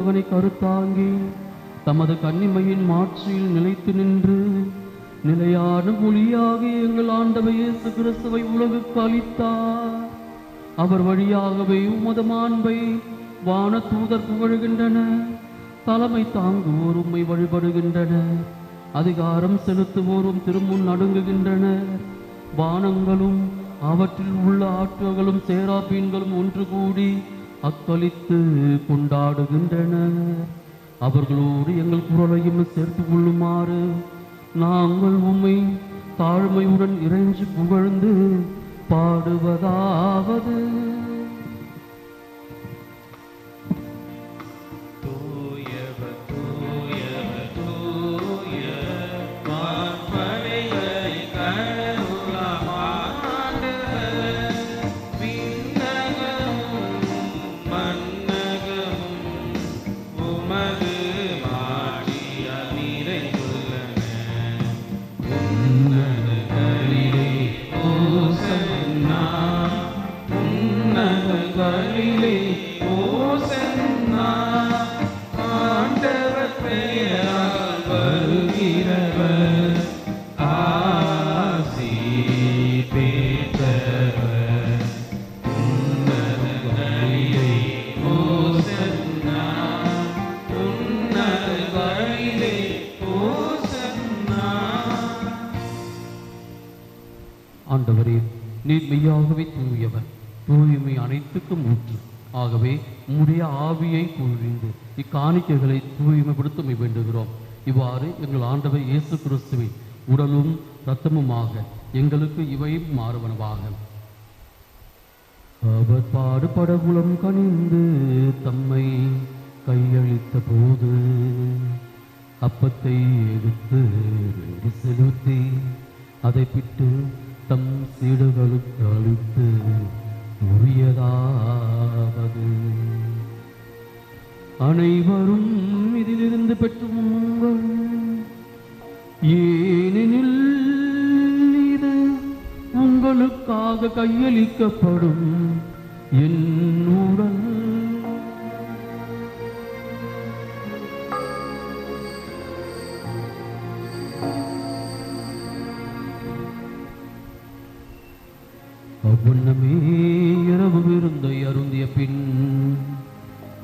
தேவனை கருத்தாங்கி தமது கன்னிமையின் மாட்சியில் நிலைத்து நின்று நிலையான மொழியாக எங்கள் ஆண்டவை இயேசு கிறிஸ்துவை உலகுக்கு அளித்தார். அவர் வழியாகவே உமது மாண்பை வான தூதர் புகழ்கின்றன. தலைமை தாங்குவோர் உம்மை வழிபடுகின்றன. அதிகாரம் செலுத்துவோரும் திருமுன் நடுங்குகின்றனர். வானங்களும் அவற்றில் உள்ள ஆற்றல்களும் சேராபீன்களும் ஒன்று கூடி அக்களித்து கொண்டாடுகின்றனர் அவர்களோடு எங்கள் குரலையும் சேர்த்து கொள்ளுமாறு நாங்கள் உண்மை தாழ்மையுடன் இறைஞ்சி புகழ்ந்து பாடுவதாவது. ஆண்டவரே நீர் மெய்யாகவே தூயவர். தூய்மை அனைத்துக்கும் ஊற்று. ஆகவே உம்முடைய ஆவியை புரிந்து இக்காணிக்கைகளை தூய்மைப்படுத்த வேண்டுகிறோம். இவ்வாறு எங்கள் ஆண்டவர் இயேசு கிறிஸ்துவின் உடலும் இரத்தமுமாக எங்களுக்கு இவை மாறுவனவாக. அவர் பாடுபடகுலம் கனிந்து தம்மை கையளித்த போது அப்பத்தை எடுத்து செலுத்தி அதை பிட்டு தம் சீடுகளுக்கு அளித்து உரியதாவது. அனைவரும் இதிலிருந்து பெற்றுங்கள் ஏனெனில் இது உங்களுக்காக கையளிக்கப்படும்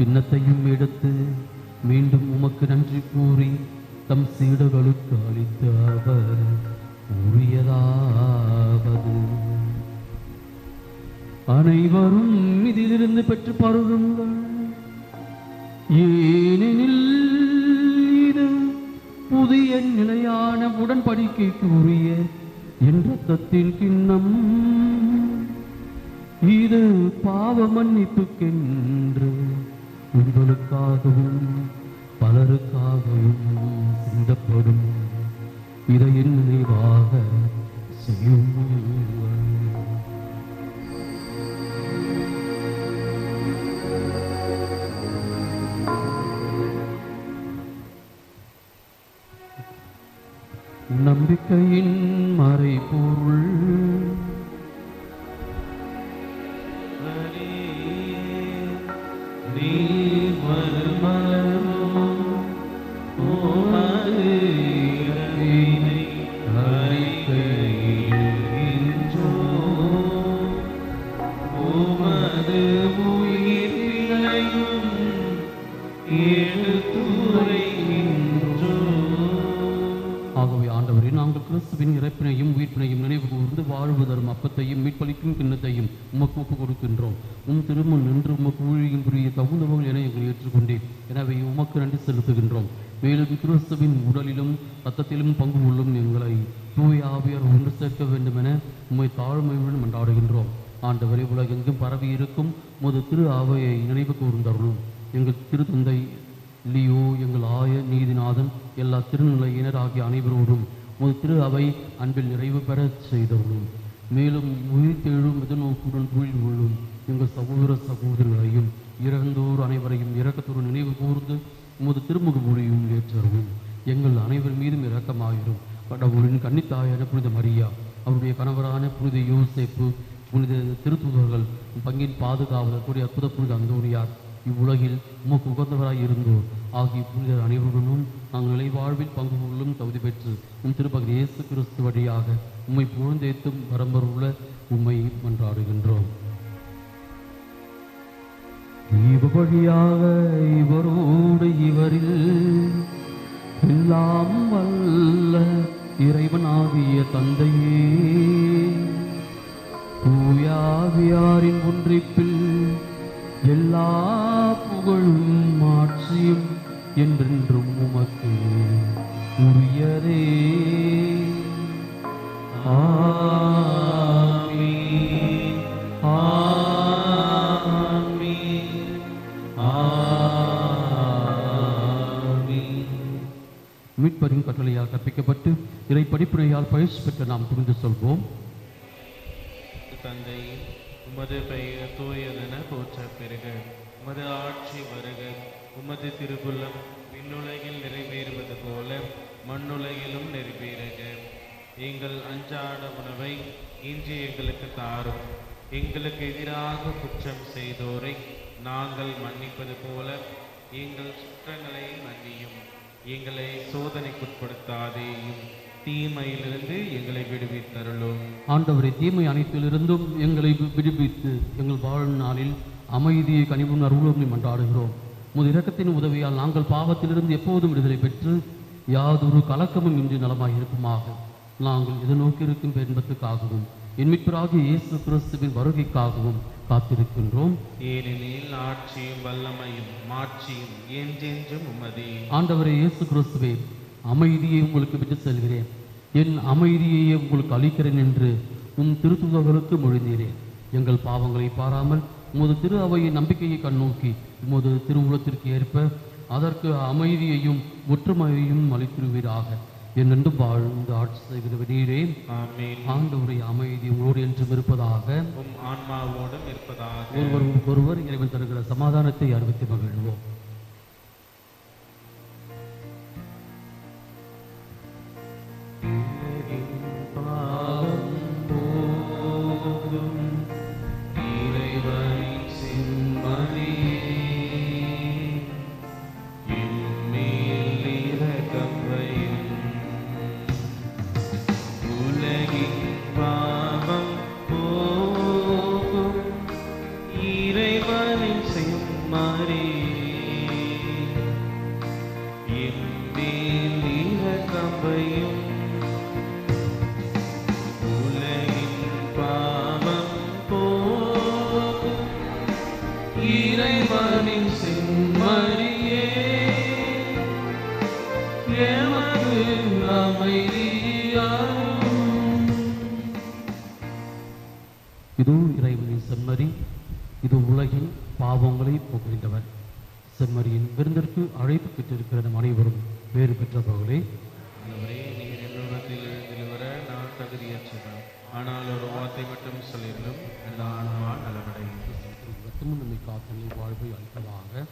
கிண்ணத்தையும் எடுத்து மீண்டும் உமக்கு நன்றி கூறி தம் சீடர்களுக்கு அளித்த அவர் உரியதாவது. அனைவரும் இதிலிருந்து பெற்று பருகுங்கள். ஏனெனில் இது புதிய நிலையான உடன்படிக்கைக்கு உரிய என் ரத்தத்தின் கிண்ணம். இது பாவ மன்னிப்புக்கென்று உங்களுக்காகவும் பலருக்காகவும் சிந்தப்படும் இதை நினைவாக செய்யும் நம்பிக்கையின் மறைபொருள் ஆவியார் சேர்க்க வேண்டும் என உம்மை தாழ்மையுடன் மன்றாடுகின்றோம். ஆண்டவரே உலகெங்கும் பரவி இருக்கும் முது திரு ஆவையை நினைவு கூர்ந்தருளும். எங்கள் திருத்தந்தை லியோ எங்கள் ஆய நீதிநாதன் எல்லா திருநிலையினர் ஆகிய அனைவரோடும் முது திரு அவை அன்பில் நிறைவு பெறச் செய்தவர்களும் மேலும் உயிர் தேழும் எதிர்நோக்குடன் தொழில் கொள்ளும் எங்கள் சகோதர சகோதரிகளையும் இறந்தோர் அனைவரையும் இறக்கத்தோடு நினைவு கூர்ந்து உமது திருமுக மொழியும் ஏற்றவும் எங்கள் அனைவர் மீதும் இரக்கமாயிரும். கடவுளின் கன்னித்தாயான புனித மரியா அவருடைய கணவரான புனித யோசேப்பு புனித திருத்துதர்கள் பங்கின் பாதுகாவலர் கூடிய அற்புத புனித அந்தோனியார் இவ்வுலகில் உமக்கு உகந்தவராய் இருந்தோர். ஆகிய புனிதர் அனைவருடனும் நாங்கள் நிலைவாழ்வில் பங்கு கொள்ளும் தகுதி பெற்று உம் திருப்பகுதி இயேசு கிறிஸ்து வழியாக உம்மை புகழ்ந்தேத்தும் வரம்பருள்ள உம்மை மன்றாடுகின்றோம். இவ வழியாக இவரோடு இவரில் எல்லாம் வல்ல இறைவனாகிய தந்தையே. தூயாவியாரின் ஒன்றிப்பில் எல்லா புகழும் மாட்சியும் என்றென்றும் உமக்கு உரியரே ஆமீன். ஆமீன். ஆமீன். மீட்பரின் கட்டளையால் கற்பிக்கப்பட்டு கிருபையால் பயிற்சி பெற்று நாம் புரிந்து சொல்வோம். தந்தை உமது பெயர் தூயதென போற்ற பெருக உமது ஆட்சி வருக. உமது திருக்குள்ளம் விண்ணுலகில் நிறைவேறுவது போல மண்ணுலகிலும் நிறைவேறுக. எங்கள் அன்றாட உணவை இன்று எங்களுக்கு தாரும். எங்களுக்கு எதிராக குற்றம் செய்தோரை நாங்கள் மன்னிப்பது போல எங்கள் குற்றங்களை மன்னியும். எங்களை சோதனைக்குட்படுத்தாதேயும். தீமையிலிருந்து எங்களை விடுவித்தருளும். ஆண்டவரை தீமை அனைத்திலிருந்தும் எங்களை விடுவித்து எங்கள் வாழ்நாளில் அமைதியை கனிவும் அருளும் மன்றாடுகிறோம். முது இரக்கத்தின் உதவியால் நாங்கள் பாவத்திலிருந்து எப்போதும் விடுதலை பெற்று யாதொரு கலக்கமும் இன்றி நலமாய் இருப்புமாக நாங்கள் எதிர்நோக்கி இருக்கும் இன்பத்துக்காகவும் என் மீட்பராகிய இயேசு கிறிஸ்துவின் வருகைக்காகவும் காத்திருக்கின்றோம். ஏனெனில் ஆட்சியும் வல்லமையும் மாட்சியும் என்றென்றும் உமதே. ஆண்டவரே இயேசு கிறிஸ்துவே அமைதியை உங்களுக்கு விட்டு செல்கிறேன். என் அமைதியையே உங்களுக்கு அளிக்கிறேன் என்று உம் திருத்துதர்களுக்கு மொழிந்தீரேன் எங்கள் பாவங்களை பாராமல் உமது திரு அவையின் நம்பிக்கையை கண்ணோக்கி உமது திருவுளத்திற்கு ஏற்ப அதற்கு அமைதியையும் ஒற்றுமையையும் அளித்திருவீராக. என்னென்றும் வாழ்ந்து ஆட்சி செய்கிற நீரே. ஆமென். ஆண்டவருடைய அமைதி உங்களோடு என்றும் இருப்பதாக. உம் ஆன்மாவோடும் இருப்பதாக. ஒருவர் ஒருவர் இறைவன் தருகிற சமாதானத்தை அறிவித்து மகிழ்வோம். செம்மறி இது உலகின் பாவங்களை போக்குகின்றவர். செம்மறியின் விருந்திற்கு அழைப்பு பெற்றிருக்கிற நம் அனைவரும். வேறு பெற்றவர்களே. ஆனால் ஒரு வார்த்தை மட்டும் சொல்லிருந்தும் என் ஆன்மா நலமடையும். நம்மை காத்தலை வாழ்வை அளிப்பதாக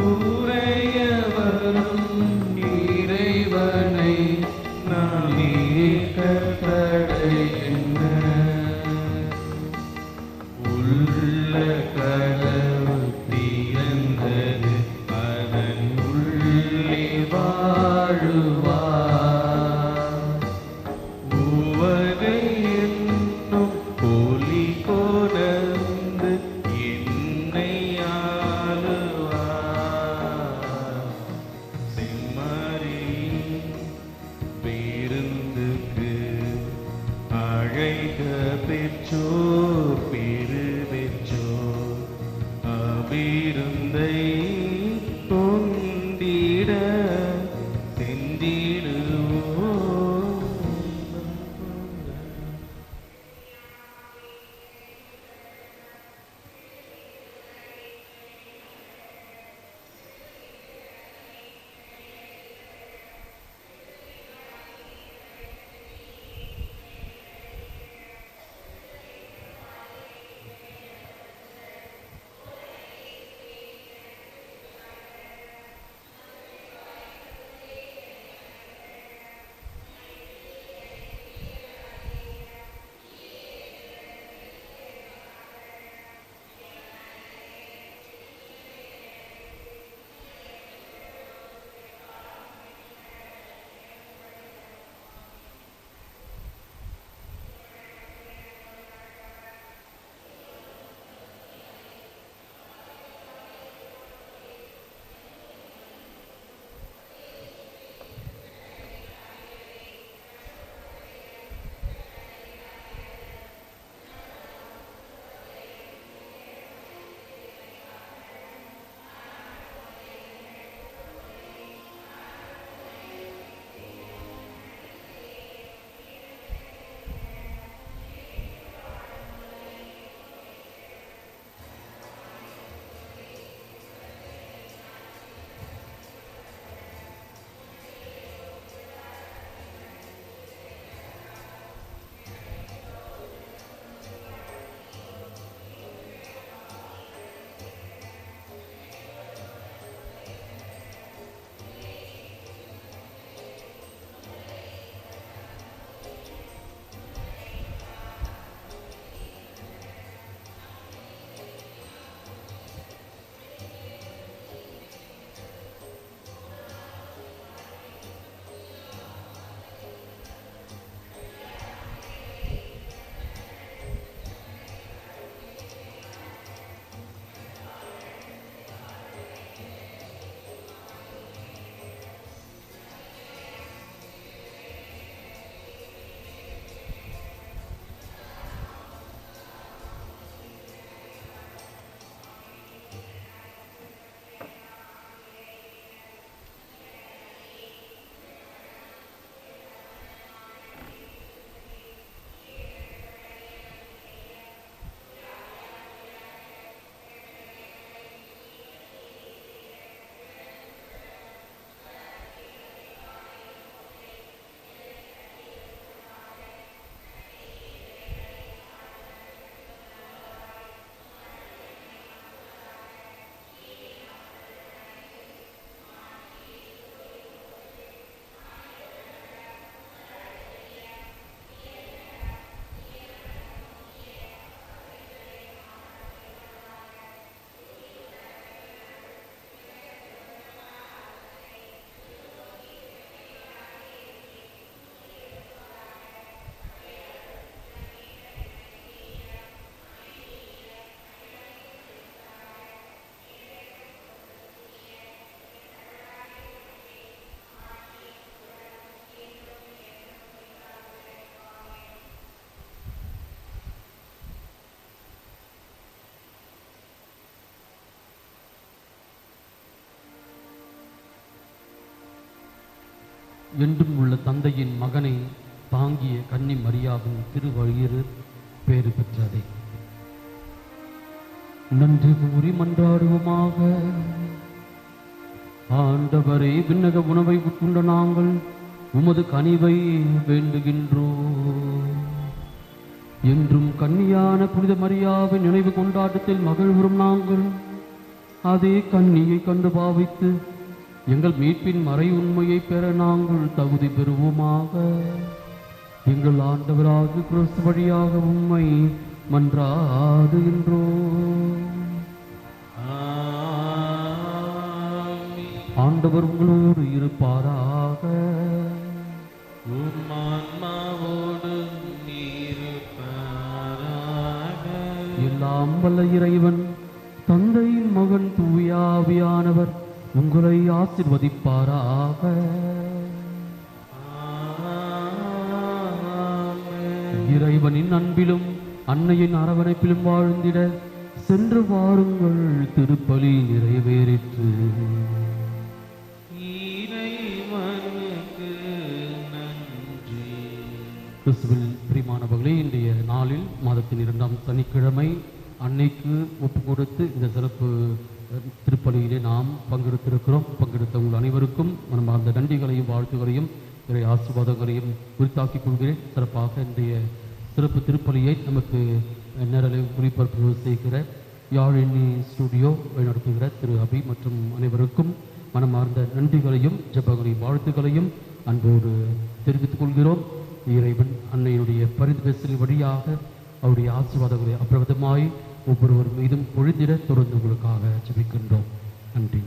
Ooh. என்றும் உள்ள தந்தையின் மகனை தாங்கிய கன்னி மரியாவின் திருவழியிறு பேறு பெற்றதே. நன்றி கூறி மன்றாடுவோமாக. ஆண்டவரே விண்ணக உணவை உட்கொண்ட நாங்கள் உமது கனிவை வேண்டுகின்றோம். என்றும் கன்னியான புனித மரியாவின் நினைவு கொண்டாட்டத்தில் மகிழ்வுறும் நாங்கள். அதே கன்னியை கண்டு பாவித்து எங்கள் மீட்பின் மறை உண்மையை பெற நாங்கள் தகுதி பெறுவோமாக எங்கள் ஆண்டவராக கிறிஸ்து வழியாக உண்மை மன்றாடுகின்றோம் ஆமென். ஆண்டவர் உங்களோடு இருப்பாராக. எல்லாம் வல்ல இறைவன் தந்தையின் மகன் தூயாவியானவர் உங்களை ஆசிர்வதிப்பாராக. இறைவனின் அன்பிலும் அன்னையின் அரவணைப்பிலும் வாழ்ந்திட சென்று வாருங்கள் திருப்பலி நிறைவேறிற்று கிறிஸ்துவில் பிரிமானவர்களே இன்றைய நாளில் மாதத்தின் இரண்டாம் சனிக்கிழமை அன்னைக்கு ஒப்பு கொடுத்து இந்த சிறப்பு திருப்பலியிலே நாம் பங்கெடுத்திருக்கிறோம். பங்கெடுத்த உங்கள் அனைவருக்கும் மனமார்ந்த நன்றிகளையும் வாழ்த்துகளையும் இறை ஆசீர்வாதங்களையும் குறித்தாக்கிக் கொள்கிறேன். சிறப்பாக இன்றைய சிறப்பு திருப்பலியை நமக்கு நேரலை ஒளிபரப்பு செய்கிற யாழினி ஸ்டுடியோ வழிநடத்துகிற திரு அபி மற்றும் அனைவருக்கும் மனமார்ந்த நன்றிகளையும் ஜெபங்களையும் வாழ்த்துக்களையும் அன்போடு தெரிவித்துக் கொள்கிறோம். இறைவன் அன்னையினுடைய பரிந்து பேசல் வழியாக அவருடைய ஆசீர்வாதங்களை அப்பிரவிதமாய் ஒவ்வொருவர் மீதும் பொழுதிட தொடர்ந்து உங்களுக்காக நன்றி.